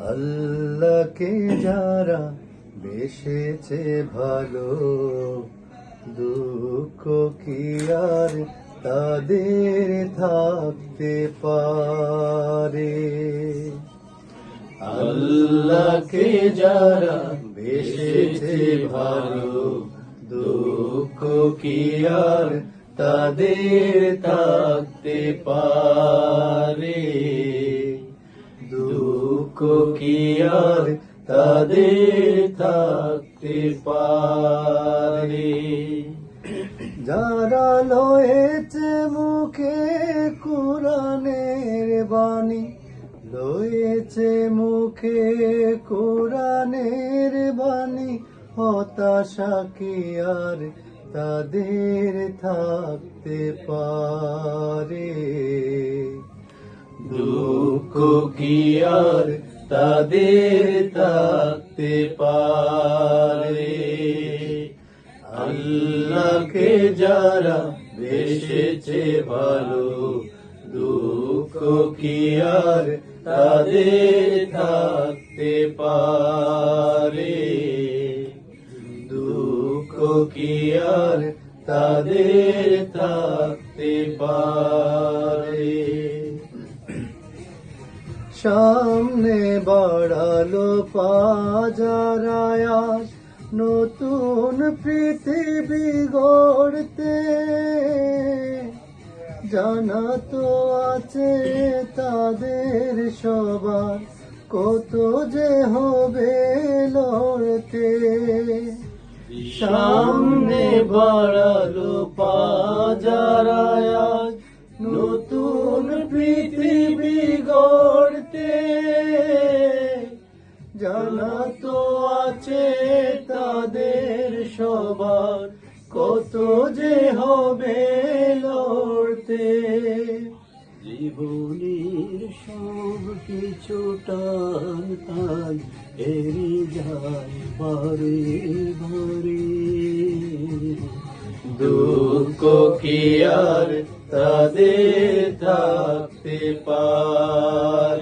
আল্লাহকে যারা বেসেছে ভালো, দুঃখ কি আর তাদের থাকতে পারে? আল্লাহকে যারা বেসেছে ভালো, দুঃখ কি আর তাদের থাকতে পারে? তাদের থাকতে পারে যারা লয়েছে মুখে কোরআনের বাণী, লয়েছে মুখে কোরআনের বাণী, হতাশা কি আর তাদের থাকতে পারে? দুঃখ কি আর তাদের থাকতে পারে। আল্লাহকে যারা বেসেছে ভালো, দুঃখ কি আর তাদের থাকতে পারে? দুঃখ কি আর তাদের থাকতে পারে? সামনে বাড়ালো পাজারায়াস, নতুন পৃথিবী গড়তে। জানা তো আছে তাদের সবার কত যে হবে লড়তে। সামনে বাড়ালো পাজারায়াস জানা তো আছে তাদের সবার। কত যে হবে লড়তে। জীবনের সব কিছু টান টান এড়ি যায় বারে বারে দুঃখ কি আর তাদের থাকতে পারে?